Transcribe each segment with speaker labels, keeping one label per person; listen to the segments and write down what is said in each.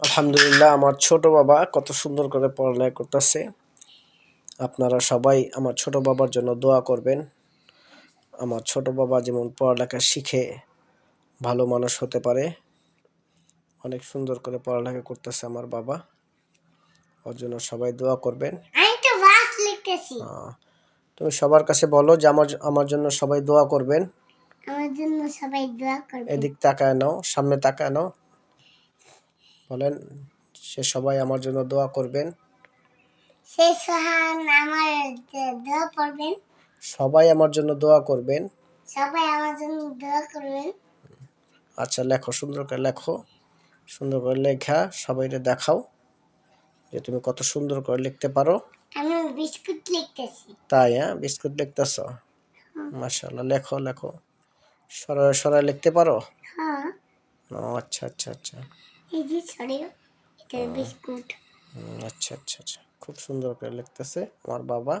Speaker 1: আলহামদুলিল্লাহ আমার ছোট বাবা কত সুন্দর করে পড়ালেখা করতেছে। আপনারা সবাই আমার ছোট বাবার জন্য দোয়া করবেন। আমার ছোট বাবা যেমন পড়ালেখা শিখে ভালো মানুষ হতে পারে অনেক সুন্দর করে পড়ালেখা করতেছে আমার বাবা। ওর জন্য সবাই দোয়া করবেন। তুমি সবার কাছে বলো যে আমার আমার জন্য সবাই দোয়া করবেন।
Speaker 2: আমার জন্য সবাই দোয়া করবে
Speaker 1: এদিক তাকায় নাও সামনে তাকায় নাও। বলেন সে সবাই আমার জন্য দোয়া করবেন।
Speaker 2: সেই সোহান আমার দোয়া করবেন।
Speaker 1: সবাই আমার জন্য দোয়া করবেন।
Speaker 2: সবাই আমার জন্য দোয়া করবেন।
Speaker 1: আচ্ছা লেখো সুন্দর করে লেখো। সুন্দর করে লেখা সবাইকে দেখাও যে তুমি কত সুন্দর করে লিখতে পারো।
Speaker 2: আমি বিস্কুট লিখতেছি।
Speaker 1: তাই হ্যাঁ? বিস্কুট লিখতেছ? মাশাল্লাহ লেখো লেখো। সরাই সরাই লিখতে পারো?
Speaker 2: হ্যাঁ।
Speaker 1: ও আচ্ছা আচ্ছা আচ্ছা।
Speaker 2: এই যে সরিও এটা বিস্কুট
Speaker 1: আচ্ছা আচ্ছা আচ্ছা। খুব সুন্দর করে লিখতেছে আমার বাবা।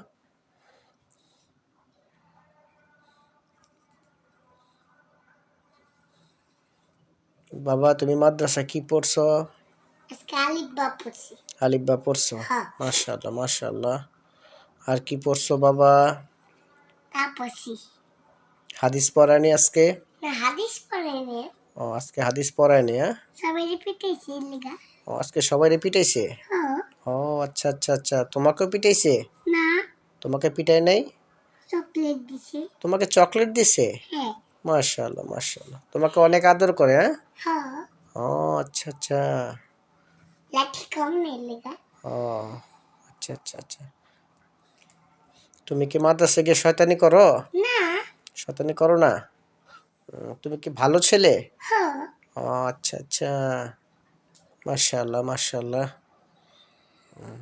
Speaker 1: বাবা তুমি মাদ্রাসা কি পড়ছো?
Speaker 2: আজকে আলিফ বা পড়ছি। হ্যাঁ।
Speaker 1: মাশাল্লাহ মাশাল্লাহ আর কি পড়ছো বাবা?
Speaker 2: তা পড়ছি।
Speaker 1: হাদিস পড়ায়নি আজকে?
Speaker 2: না হাদিস পড়ে রে
Speaker 1: ও আজকে হাদিস পড়ায়নি হ্যাঁ?
Speaker 2: সবাই লিগা।
Speaker 1: ও আজকে সবাই পিটাইছে
Speaker 2: হ্যাঁ।
Speaker 1: ও আচ্ছা আচ্ছা আচ্ছা। তোমাকেও পিটাইছে?
Speaker 2: না।
Speaker 1: তোমাকে পিটাই নাই?
Speaker 2: চকলেট দিছি।
Speaker 1: তোমাকে চকলেট দিছে?
Speaker 2: হ্যাঁ।
Speaker 1: মাশাল্লাহ মাশাল্লাহ তোমাকে অনেক আদর করে হ্যাঁ?
Speaker 2: হ্যাঁ।
Speaker 1: ও আচ্ছা আচ্ছা।
Speaker 2: লাঠি কম নেই লিগা।
Speaker 1: ও আচ্ছা আচ্ছা আচ্ছা। তুমি কি মাদ্রাসা গিয়ে শয়তানি করো?
Speaker 2: না।
Speaker 1: শয়তানি করো না? তুমি কি ভালো ছেলে?
Speaker 2: হ্যাঁ।
Speaker 1: ও আচ্ছা আচ্ছা। মাশাল্লাহ হুম।